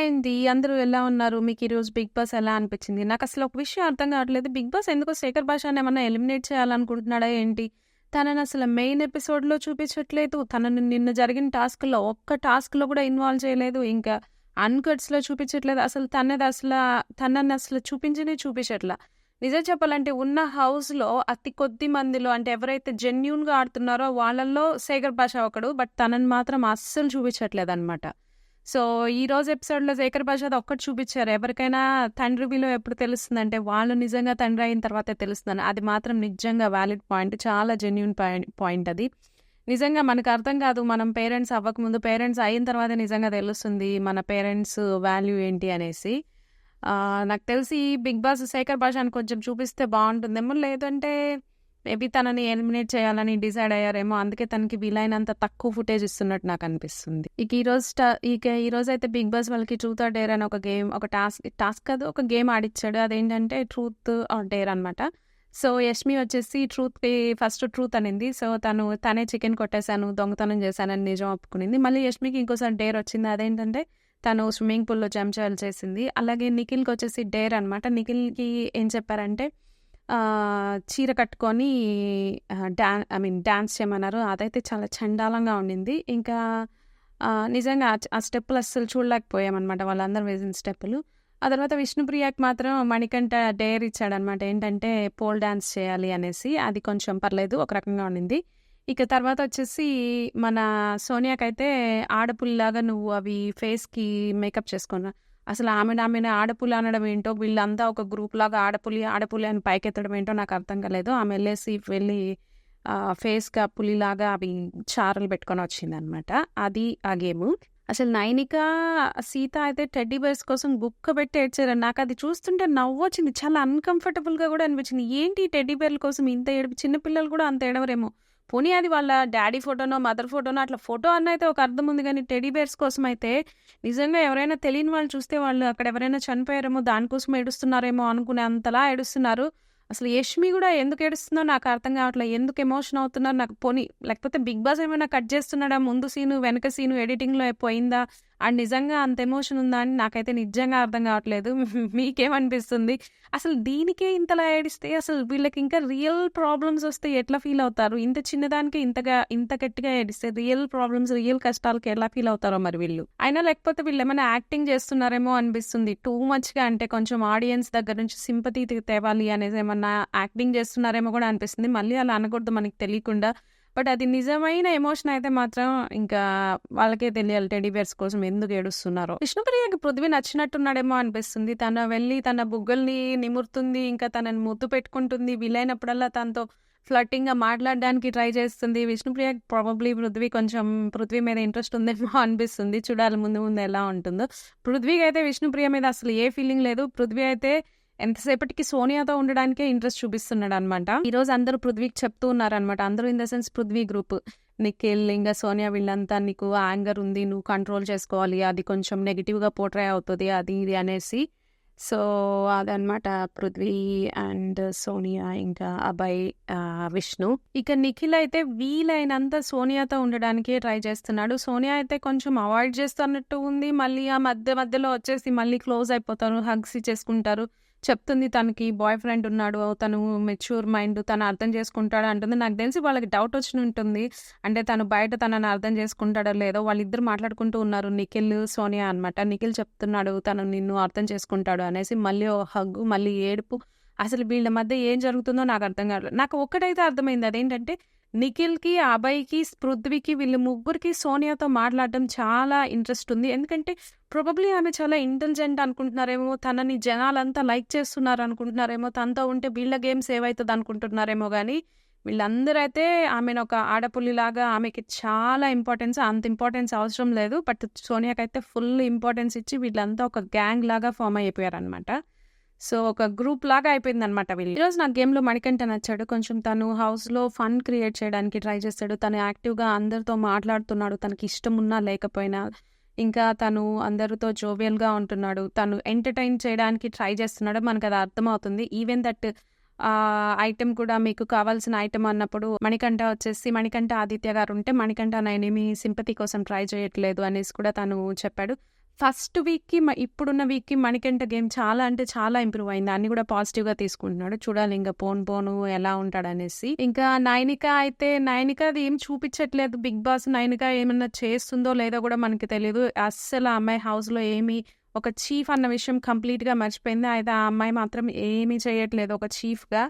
Hi అండి. అందరూ ఎలా ఉన్నారు? మీకు ఈరోజు 'బిగ్ బాస్' ఎలా అనిపించింది? నాకు అసలు ఒక విషయం అర్థం కావట్లేదు. 'బిగ్ బాస్' ఎందుకో శేఖర్ భాషాని ఏమన్నా ఎలిమినేట్ చేయాలనుకుంటున్నాడా ఏంటి? తనని అసలు మెయిన్ ఎపిసోడ్‌లో చూపించట్లేదు. తనను నిన్న జరిగిన టాస్క్‌లో ఒక్క టాస్క్‌లో కూడా ఇన్వాల్వ్ చేయలేదు. ఇంకా అన్‌కట్స్‌లో చూపించట్లేదు. అసలు తనది అసలు తనని అసలు చూపించనే చూపించట్లా నిజం చెప్పాలంటే ఉన్న హౌస్‌లో అతి కొద్ది మందిలో అంటే ఎవరైతే జెన్యున్గా ఆడుతున్నారో వాళ్ళల్లో శేఖర్ భాష ఒకడు. బట్ తనని మాత్రం అస్సలు చూపించట్లేదనమాట. సో, ఈ రోజు ఎపిసోడ్‌లో శేఖర్ భాషది ఒక్కటి చూపించారు. ఎవరికైనా తండ్రి విలువ ఎప్పుడు తెలుస్తుందంటే వాళ్ళు నిజంగా తండ్రి అయిన తర్వాతే తెలుస్తుందని. అది మాత్రం నిజంగా వ్యాలిడ్ పాయింట్. చాలా జెన్యున్ పాయింట్ పాయింట్ అది. నిజంగా మనకు అర్థం కాదు. మనం పేరెంట్స్ అవ్వకముందు పేరెంట్స్ అయిన తర్వాతే నిజంగా తెలుస్తుంది మన పేరెంట్స్ వాల్యూ ఏంటి అనేసి. నాకు తెలిసి 'బిగ్ బాస్' శేఖర్ భాషని కొంచెం చూపిస్తే బాగుంటుందేమో లేదంటే మేబీ తనని ఎలిమినేట్ చేయాలని డిసైడ్ అయ్యారేమో. అందుకే తనకి వీలైనంత తక్కువ ఫుటేజ్ ఇస్తున్నట్టు నాకు అనిపిస్తుంది ఇక ఈరోజు రోజు ఇక ఈరోజైతే 'బిగ్ బాస్' వాళ్ళకి 'ట్రూత్ ఆర్ డేర్' అని ఒక గేమ్ ఒక టాస్క్ టాస్క్ కాదు ఒక గేమ్ ఆడిచ్చాడు. అదేంటంటే 'ట్రూత్ ఆర్ డేర్' అనమాట. సో, యష్మి వచ్చేసి ట్రూత్‌కి ఫస్ట్ ట్రూత్ అనింది. సో, తను తనే చికెన్ కొట్టేశాను, దొంగతనం చేశానని నిజం ఒప్పుకునింది. మళ్ళీ యష్మికి ఇంకోసారి డేర్ వచ్చింది. అదేంటంటే తను స్విమ్మింగ్ పూల్‌లో చెంచాలు చేసింది. అలాగే నిఖిల్కి వచ్చేసి డేర్ అనమాట. నిఖిల్‌కి ఏం చెప్పారంటే చీర కట్టుకొని ఆహ్, డా ఐ మీన్ డ్యాన్స్ చేయమన్నారు. అదైతే చాలా చండాలంగా ఉండింది. ఇంకా నిజంగా ఆ స్టెప్పులు అస్సలు చూడలేకపోయామనమాట. వాళ్ళందరూ వేసిన స్టెప్పులు. ఆ తర్వాత విష్ణుప్రియకి మాత్రం మణికంఠ డేర్ ఇచ్చాడనమాట. ఏంటంటే పోల్ డ్యాన్స్ చేయాలి అనేసి. అది కొంచెం పర్లేదు ఒక రకంగా ఉండింది. ఇక తర్వాత వచ్చేసి మన సోనియాకైతే ఆడపుల్లిలాగా నువ్వు అవి ఫేస్‌కి మేకప్ చేసుకున్నా అసలు ఆమెను ఆమెను ఆడపులి అనడం ఏంటో వీళ్ళంతా ఒక గ్రూప్‌లాగా ఆడపులి, ఆడపులి అని పైకెత్తడం ఏంటో నాకు అర్థం కాలేదు. ఆమె వెళ్ళేసి వెళ్ళి ఫేస్గా పులిలాగా అవి చారలు పెట్టుకొని వచ్చిందనమాట. అది ఆ గేము. అసలు నైనిక, సీత అయితే టెడ్డీ బేర్స్ కోసం గుక్కబెట్టి ఏడ్చారు. అది చూస్తుంటే నవ్వొచ్చింది. చాలా అన్‌కంఫర్టబుల్‌గా కూడా అనిపించింది. ఏంటి టెడ్డీ బేర్ల కోసం ఇంత ఏడుపు చిన్నపిల్లలు కూడా అంత ఏడవరేమో. పోనీ అది వాళ్ళ డాడీ ఫోటోనో, మదర్ ఫోటోనో అట్లా ఫోటో అన్న అయితే ఒక అర్థం ఉంది కానీ టెడీ బేర్స్ కోసం అయితే నిజంగా ఎవరైనా తెలియని వాళ్ళు చూస్తే వాళ్ళు అక్కడ ఎవరైనా చనిపోయారేమో దానికోసం ఏడుస్తున్నారేమో అనుకునే అంతలా ఏడుస్తున్నారు. అసలు యష్మి కూడా ఎందుకు ఏడుస్తుందో నాకు అర్థం కావట్లేదు ఎందుకు ఎమోషన్ అవుతున్నారు నాకు పోనీ లేకపోతే 'బిగ్ బాస్' ఏమైనా కట్ చేస్తున్నాడా? ముందు సీను, వెనక సీను ఎడిటింగ్‌లో అయిపోయిందా అండ్ నిజంగా అంత ఎమోషన్ ఉందా అని నాకైతే నిజంగా అర్థం కావట్లేదు. మీకేమనిపిస్తుంది? అసలు దీనికే ఇంతలా ఏడిస్తే అసలు వీళ్ళకి ఇంకా రియల్ ప్రాబ్లమ్స్ వస్తే ఎట్లా ఫీల్ అవుతారు? ఇంత చిన్నదానికి ఇంతగా ఇంత గట్టిగా ఏడిస్తే రియల్ ప్రాబ్లమ్స్, రియల్ కష్టాలకి ఎలా ఫీల్ అవుతారో మరి వీళ్ళు. అయినా లేకపోతే వీళ్ళు ఏమైనా యాక్టింగ్ చేస్తున్నారేమో అనిపిస్తుంది. టూ మచ్‌గా అంటే కొంచెం ఆడియన్స్ దగ్గర నుంచి సింపతి తేవాలి అనేసి ఏమన్నా యాక్టింగ్ చేస్తున్నారేమో కూడా అనిపిస్తుంది. మళ్ళీ అలా అనకూడదు మనకి తెలియకుండా. బట్ అది నిజమైన ఎమోషన్ అయితే మాత్రం ఇంకా వాళ్ళకే తెలియాలి టెడీ బేర్స్ కోసం ఎందుకు ఏడుస్తున్నారో. విష్ణుప్రియకి పృథ్వీ నచ్చినట్టున్నాడేమో అనిపిస్తుంది. తను వెళ్ళి తన బుగ్గల్ని నిమురుతుంది. ఇంకా తనని ముద్దు పెట్టుకుంటుంది. వీలైనప్పుడల్లా తనతో ఫ్లర్టింగ్‌గా మాట్లాడడానికి ట్రై చేస్తుంది. విష్ణుప్రియ ప్రాబబ్లీ పృథ్వీ కొంచెం పృథ్వీ మీద ఇంట్రెస్ట్ ఉందేమో అనిపిస్తుంది. చూడాలి ముందు ముందు ఎలా ఉంటుందో. పృథ్వీకి అయితే విష్ణుప్రియ మీద అసలు ఏ ఫీలింగ్ లేదు. పృథ్వీ అయితే ఎంతసేపటికి సోనియాతో ఉండడానికే ఇంట్రెస్ట్ చూపిస్తున్నాడు అనమాట ఈరోజు అందరూ పృథ్వీకి చెప్తూ ఉన్నారనమాట. అందరూ in the sense Prithvi group. Nikhil, ఇంకా సోనియా వీళ్ళంతా నీకు యాంగర్ ఉంది. నువ్వు కంట్రోల్ చేసుకోవాలి. అది కొంచెం నెగెటివ్‌గా పోర్ట్రై అవుతుంది అది ఇది అనేసి. సో, అదనమాట పృథ్వీ అండ్ సోనియా ఇంకా అభయ్, విష్ణు. ఇక నిఖిల్ అయితే వీలైనంత సోనియాతో ఉండడానికే ట్రై చేస్తున్నాడు. సోనియా అయితే కొంచెం అవాయిడ్ చేస్తున్నట్టు ఉంది. మళ్ళీ ఆ మధ్య మధ్యలో వచ్చేసి మళ్ళీ క్లోజ్ అయిపోతారు. హగ్స్ చేసుకుంటారు చెప్తుంది తనకి బాయ్ ఫ్రెండ్ ఉన్నాడు. తను మెచ్యూర్ మైండ్ తను అర్థం చేసుకుంటాడు అంటుంది. నాకు తెలిసి వాళ్ళకి డౌట్ వచ్చి ఉంటుంది. అంటే తను బయట తనని అర్థం చేసుకుంటాడో లేదో వాళ్ళిద్దరు మాట్లాడుకుంటూ ఉన్నారు. నిఖిల్, సోనియా అనమాట. నిఖిల్ చెప్తున్నాడు తను నిన్ను అర్థం చేసుకుంటాడు అనేసి. మళ్ళీ ఓ హగ్గు, మళ్ళీ ఏడుపు. అసలు వీళ్ళ మధ్య ఏం జరుగుతుందో నాకు అర్థం కావట్లేదు. నాకు ఒక్కటైతే అర్థమైంది. అదేంటంటే నిఖిల్‌కి, అభయ్‌కి, పృథ్వీకి వీళ్ళు ముగ్గురికి సోనియాతో మాట్లాడడం చాలా ఇంట్రెస్ట్ ఉంది. ఎందుకంటే ప్రొబబ్లీ ఆమె చాలా ఇంటెలిజెంట్ అనుకుంటున్నారేమో. తనని జనాలంతా లైక్ చేస్తున్నారు అనుకుంటున్నారేమో. తనతో ఉంటే వీళ్ళ గేమ్ సేవ్ అనుకుంటున్నారేమో కానీ వీళ్ళందరూ అయితే ఆమెను ఒక ఆడపులిలాగా ఆమెకి చాలా ఇంపార్టెన్స్ అంత ఇంపార్టెన్స్ అవసరం లేదు. బట్ సోనియాకైతే ఫుల్ ఇంపార్టెన్స్ ఇచ్చి వీళ్ళంతా ఒక గ్యాంగ్ లాగా ఫామ్ అయిపోయారనమాట. సో, ఒక గ్రూప్ లాగా అయిపోయిందనమాట వీళ్ళు. ఈరోజు నాకు గేమ్‌లో మణికంఠ నచ్చాడు. కొంచెం తను హౌస్‌లో ఫన్ క్రియేట్ చేయడానికి ట్రై చేస్తాడు. తను యాక్టివ్‌గా అందరితో మాట్లాడుతున్నాడు. తనకి ఇష్టం ఉన్నా లేకపోయినా. ఇంకా తను అందరితో జోవియల్‌గా ఉంటున్నాడు. తను ఎంటర్‌టైన్ చేయడానికి ట్రై చేస్తున్నాడు. మనకు అది అర్థమవుతుంది. ఈవెన్ దట్ ఐటెం కూడా మీకు కావాల్సిన ఐటెం అన్నప్పుడు మణికంఠ వచ్చేసి మణికంఠ, ఆదిత్య గారు ఉంటే మణికంఠ నేనేమి సింపతి కోసం ట్రై చేయట్లేదు అనేసి కూడా తను చెప్పాడు. ఫస్ట్ వీక్‌కి ఇప్పుడున్న వీక్‌కి మణికంఠ గేమ్ చాలా అంటే చాలా ఇంప్రూవ్ అయింది. అన్ని కూడా పాజిటివ్‌గా తీసుకుంటున్నాడు. చూడాలి ఇంకా పోను పోను ఎలా ఉంటాడనేసి. ఇంకా నైనిక అయితే నైనికది ఏం చూపించట్లేదు బిగ్ బాస్. నైనిక ఏమన్నా చేస్తుందో లేదో కూడా మనకి తెలియదు అస్సలు ఆ అమ్మాయి హౌస్‌లో ఏమి ఒక చీఫ్ అన్న విషయం కంప్లీట్‌గా మర్చిపోయింది. అయితే ఆ అమ్మాయి మాత్రం ఏమీ చేయట్లేదు ఒక చీఫ్‌గా.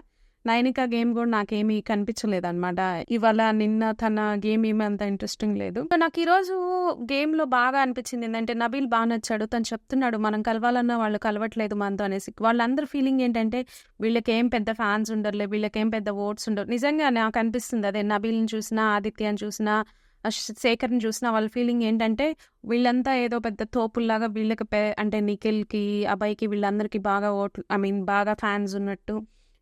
నైనిక గేమ్ కూడా నాకేమీ కనిపించలేదనమాట. ఇవాళ నిన్న తన గేమ్ ఏమి అంత ఇంట్రెస్టింగ్ లేదు. నాకు ఈరోజు గేమ్‌లో బాగా అనిపించింది ఏంటంటే నబీల్ బాగా నచ్చాడు. తను చెప్తున్నాడు మనం కలవాలన్నా వాళ్ళు కలవట్లేదు మనతో అనేసి. వాళ్ళందరి ఫీలింగ్ ఏంటంటే వీళ్ళకేం పెద్ద ఫ్యాన్స్ ఉండరులే, వీళ్ళకేం పెద్ద ఓట్స్ ఉండరు. నిజంగా నాకు అనిపిస్తుంది అదే నబీల్‌ని చూసినా, ఆదిత్యని చూసినా, శేఖర్‌ని చూసినా వాళ్ళ ఫీలింగ్ ఏంటంటే వీళ్ళంతా ఏదో పెద్ద తోపుల్లాగా వీళ్ళకి అంటే నిఖిల్‌కి, అబ్బాయికి వీళ్ళందరికీ బాగా ఓట్లు ఐ మీన్ బాగా ఫ్యాన్స్ ఉన్నట్టు.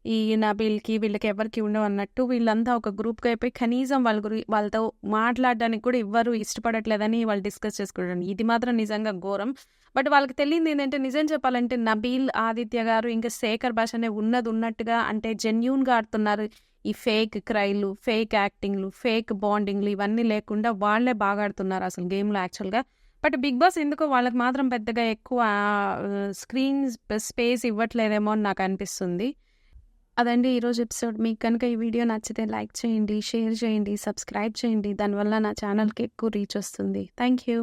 ఈ నబీల్‌కి వీళ్ళకి ఎవరికీ ఉండవన్నట్టు వీళ్ళంతా ఒక గ్రూప్‌గా అయిపోయి కనీసం వాళ్ళ గురి వాళ్ళతో మాట్లాడడానికి కూడా ఎవ్వరు ఇష్టపడట్లేదని వాళ్ళు డిస్కస్ చేసుకుంటారు. ఇది మాత్రం నిజంగా ఘోరం. బట్ వాళ్ళకి తెలియనిది ఏంటంటే నిజం చెప్పాలంటే నబీల్, ఆదిత్య గారు ఇంకా శేఖర్ భాష అనే ఉన్నది ఉన్నట్టుగా అంటే జెన్యున్గా ఆడుతున్నారు. ఈ ఫేక్ క్రైలు, ఫేక్ యాక్టింగ్‌లు, ఫేక్ బాండింగ్‌లు ఇవన్నీ లేకుండా వాళ్ళే బాగా ఆడుతున్నారు అసలు గేమ్‌లో యాక్చువల్‌గా. బట్ బిగ్ బాస్ ఎందుకో వాళ్ళకి మాత్రం పెద్దగా ఎక్కువ స్క్రీన్ స్పేస్ ఇవ్వట్లేదేమో అని నాకు అనిపిస్తుంది. అదండి ఈరోజు ఎపిసోడ్. మీకు కనుక ఈ వీడియో నచ్చితే లైక్ చేయండి, షేర్ చేయండి, సబ్స్క్రైబ్ చేయండి. దానివల్ల నా ఛానల్‌కి ఎక్కువ రీచ్ వస్తుంది. Thank you.